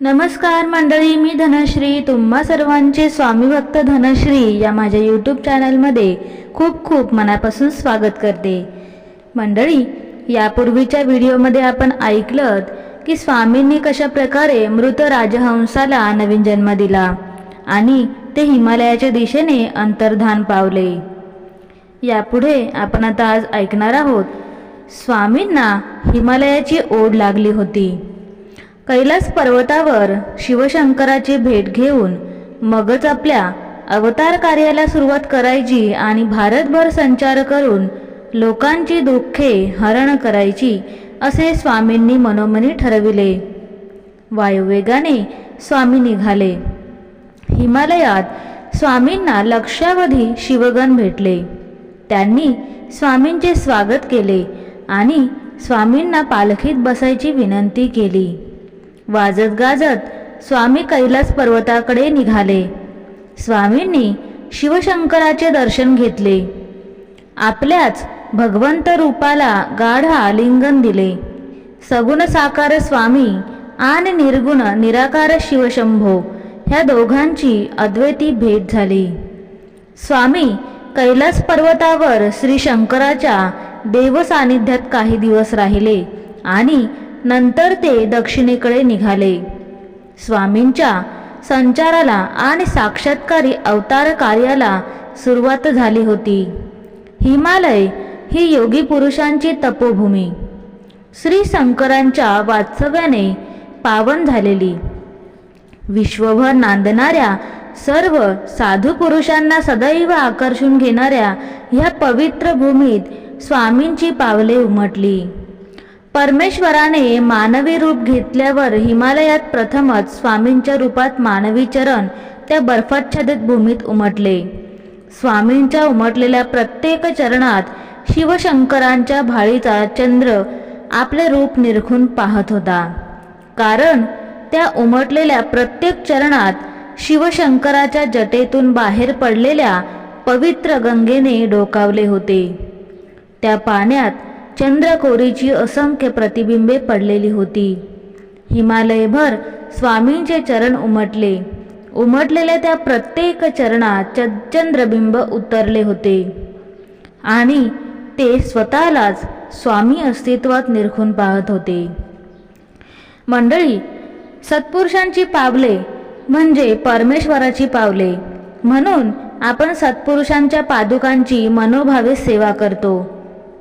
नमस्कार मंडळी मी धनश्री. तुम्हा सर्वांचे स्वामी भक्त धनश्री या माझ्या यूट्यूब चॅनलमध्ये खूप खूप मनापासून स्वागत करते. मंडळी यापूर्वीच्या व्हिडिओमध्ये आपण ऐकलं की स्वामींनी कशा प्रकारे मृत राजहंसाला नवीन जन्म दिला आणि ते हिमालयाच्या दिशेने अंतर्धान पावले. यापुढे आपण आता आज ऐकणार आहोत स्वामींना हिमालयाची ओढ लागली होती. कैलास पर्वतावर शिवशंकराची भेट घेऊन मगच आपल्या अवतार कार्याला सुरुवात करायची आणि भारतभर संचार करून लोकांची दुःखे हरण करायची असे स्वामींनी मनोमनी ठरविले. वायुवेगाने स्वामी निघाले. हिमालयात स्वामींना लक्षावधी शिवगण भेटले. त्यांनी स्वामींचे स्वागत केले आणि स्वामींना पालखीत बसायची विनंती केली. वाजत गाजत स्वामी कैलास पर्वताकडे निघाले. स्वामींनी शिवशंकराचे दर्शन घेतले. आपल्याच भगवंत रूपाला गाढ आलिंगन दिले. सगुण साकार स्वामी आणि निर्गुण निराकार शिवशंभो ह्या दोघांची अद्वैती भेट झाली. स्वामी कैलास पर्वतावर श्री शंकराच्या देवसान्निध्यात काही दिवस राहिले आणि नंतर ते दक्षिणेकडे निघाले. स्वामींच्या संचाराला आणि साक्षात्कारी अवतार कार्याला सुरुवात झाली होती. हिमालय ही योगी पुरुषांची तपोभूमी. श्री शंकरांच्या वास्तव्याने पावन झालेली. विश्वभर नांदणाऱ्या सर्व साधू पुरुषांना सदैव आकर्षून घेणाऱ्या ह्या पवित्र भूमीत स्वामींची पावले उमटली. परमेश्वराने मानवी रूप घेतल्यावर हिमालयात प्रथमच स्वामींच्या रूपात मानवी चरण त्या बर्फाच्छादित भूमीत उमटले. स्वामींच्या उमटलेल्या प्रत्येक चरणात शिवशंकरांच्या भाळीचा चंद्र आपले रूप निरखून पाहत होता. कारण त्या उमटलेल्या प्रत्येक चरणात शिवशंकराच्या जटेतून बाहेर पडलेल्या पवित्र गंगेने डोकावले होते. त्या पाण्यात चंद्रकोरीची असंख्य प्रतिबिंबे पडलेली होती. हिमालयभर स्वामींचे चरण उमटले. उमटलेल्या त्या प्रत्येक चरणात च चंद्रबिंब उतरले होते. आणि ते स्वतःलाच स्वामी अस्तित्वात निरखून पाहत होते. मंडळी सत्पुरुषांची पावले म्हणजे परमेश्वराची पावले. म्हणून आपण सत्पुरुषांच्या पादुकांची मनोभावे सेवा करतो.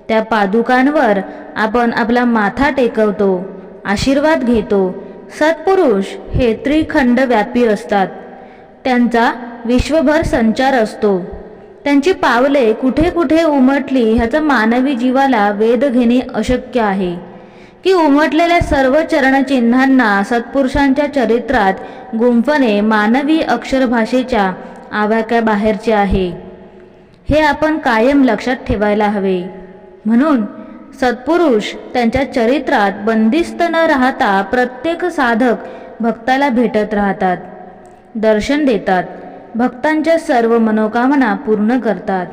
त्या पादुकांवर आपण आपला माथा टेकवतो आशीर्वाद घेतो. सत्पुरुष हे त्रिखंड व्यापी असतात. त्यांचा विश्वभर संचार असतो. त्यांची पावले कुठे कुठे उमटली ह्याचा मानवी जीवाला वेध घेणे अशक्य आहे. की उमटलेल्या सर्व चरणचिन्हांना सत्पुरुषांच्या चरित्रात गुंफणे मानवी अक्षरभाषेच्या आवाक्याबाहेरचे आहे. हे आपण कायम लक्षात ठेवायला हवे. म्हणून सत्पुरुष त्यांच्या चरित्रात बंदिस्त न राहता प्रत्येक साधक भक्ताला भेटत राहतात. दर्शन देतात. भक्तांच्या सर्व मनोकामना पूर्ण करतात.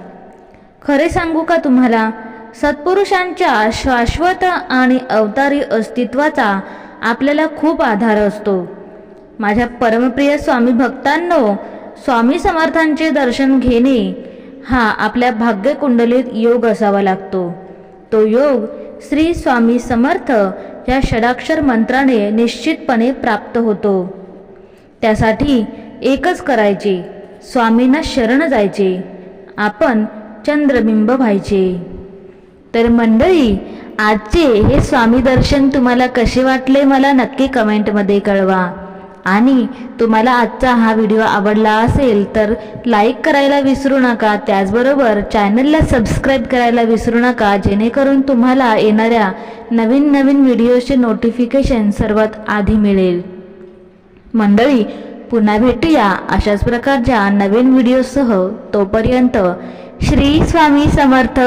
खरे सांगू का तुम्हाला? सत्पुरुषांच्या शाश्वत आणि अवतारी अस्तित्वाचा आपल्याला खूप आधार असतो. माझ्या परमप्रिय स्वामी भक्तांनो स्वामी समर्थांचे दर्शन घेणे हा आपल्या भाग्यकुंडलीत योग असावा लागतो. तो योग श्री स्वामी समर्थ या षडाक्षर मंत्राने निश्चितपणे प्राप्त होतो. त्यासाठी एकच करायचे स्वामींना शरण जायचे आपण चंद्रबिंब व्हायचे. तर मंडळी आजचे हे स्वामी दर्शन तुम्हाला कसे वाटले मला नक्की कमेंटमध्ये कळवा. आणि तुम्हाला आजचा हा व्हिडिओ आवडला असेल तर लाईक करायला विसरू नका. त्याचबरोबर चॅनलला सबस्क्राईब करायला विसरू नका. जेणेकरून तुम्हाला येणाऱ्या नवीन नवीन व्हिडिओचे नोटिफिकेशन सर्वात आधी मिळेल. मंडळी पुन्हा भेटूया अशाच प्रकारच्या नवीन व्हिडिओसह. तोपर्यंत श्री स्वामी समर्थ.